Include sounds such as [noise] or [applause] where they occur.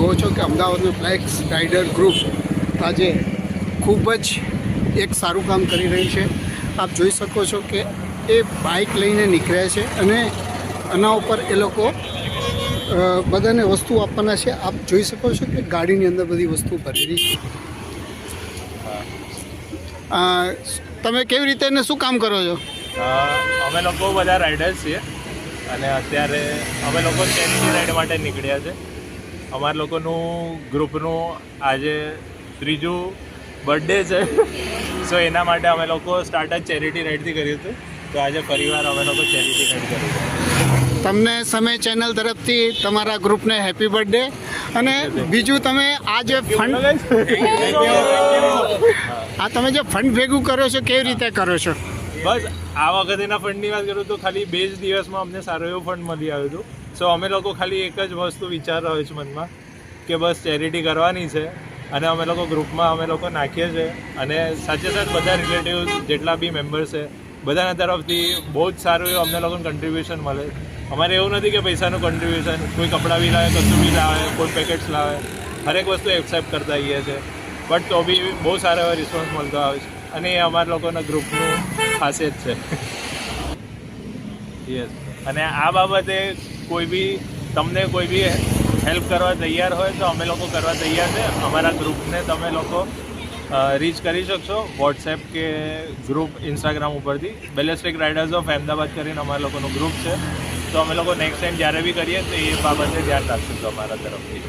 Flex rider group આજે ખૂબ જ એક સારું કામ કરી રહી છે. આપ જોઈ શકો છો કે એ બાઇક લઈને નીકળ્યા છે અને આના ઉપર એ લોકો બધાને વસ્તુ આપવાના છે. આપ જોઈ શકો છો કે ગાડીની અંદર બધી વસ્તુ ભરેલી છે. તમે કેવી રીતે એને શું કામ કરો છો? અમે લોકો બધા રાઇડર્સ છીએ અને અત્યારે અમે લોકો ચેરિટી રાઇડ માટે નીકળ્યા છે. અમારા લોકોનું ગ્રુપનું આજે ત્રીજું બર્થડે છે. સો એના માટે અમે લોકો સ્ટાર્ટ ચેરિટી રાઇડથી કર્યું હતું. તો આજે ફરીવાર અમે લોકો ચેરિટી રાઇડ કરી તમને સમય ચેનલ તરફથી તમારા ગ્રુપને હેપી બર્થડે અને બીજું તમે આ જે ફંડ આ તમે જે ફંડ ભેગું કરો છો કેવી રીતે કરો છો? બસ આ વખતેના ફંડની વાત કરું તો ખાલી બે જ દિવસમાં અમને સારો એવો ફંડ મળી આવ્યું હતું. સો અમે લોકો ખાલી એક જ વસ્તુ વિચાર રહ્યો છે મનમાં કે બસ ચેરિટી કરવાની છે અને અમે લોકો ગ્રુપમાં અમે લોકો નાખીએ છીએ અને સાથે સાથે બધા રિલેટિવ જેટલા બી મેમ્બર્સ છે, બધાના તરફથી બહુ જ સારું એવું અમને લોકોને કન્ટ્રીબ્યુશન મળે. અમારે એવું નથી કે પૈસાનું કન્ટ્રીબ્યુશન કોઈ કપડાં બી લાવે, કશું બી લાવે, કોઈ પેકેટ્સ લાવે, હરેક વસ્તુ એક્સેપ્ટ કરતા આવીએ છીએ બટ તો બી બહુ સારો એવો રિસ્પોન્સ મળતો આવે છે અને એ અમારા લોકોના ગ્રુપનું ખાસિયત છે. [laughs] યસ અને આ બાબતે કોઈ બી તમને કોઈ બી હેલ્પ કરવા તૈયાર હોય તો અમે લોકો કરવા તૈયાર છે. અમારા ગ્રુપને તમે લોકો રીચ કરી શકશો વોટ્સએપ કે ગ્રુપ ઇન્સ્ટાગ્રામ ઉપરથી. બેલેસ્ટિક રાઇડર્સ ઓફ અહેમદાબાદ કરીને અમારા લોકોનું ગ્રુપ છે. તો અમે લોકો નેક્સ્ટ ટાઈમ જ્યારે બી કરીએ તો એ બાબતે ધ્યાન રાખશું અમારા તરફથી.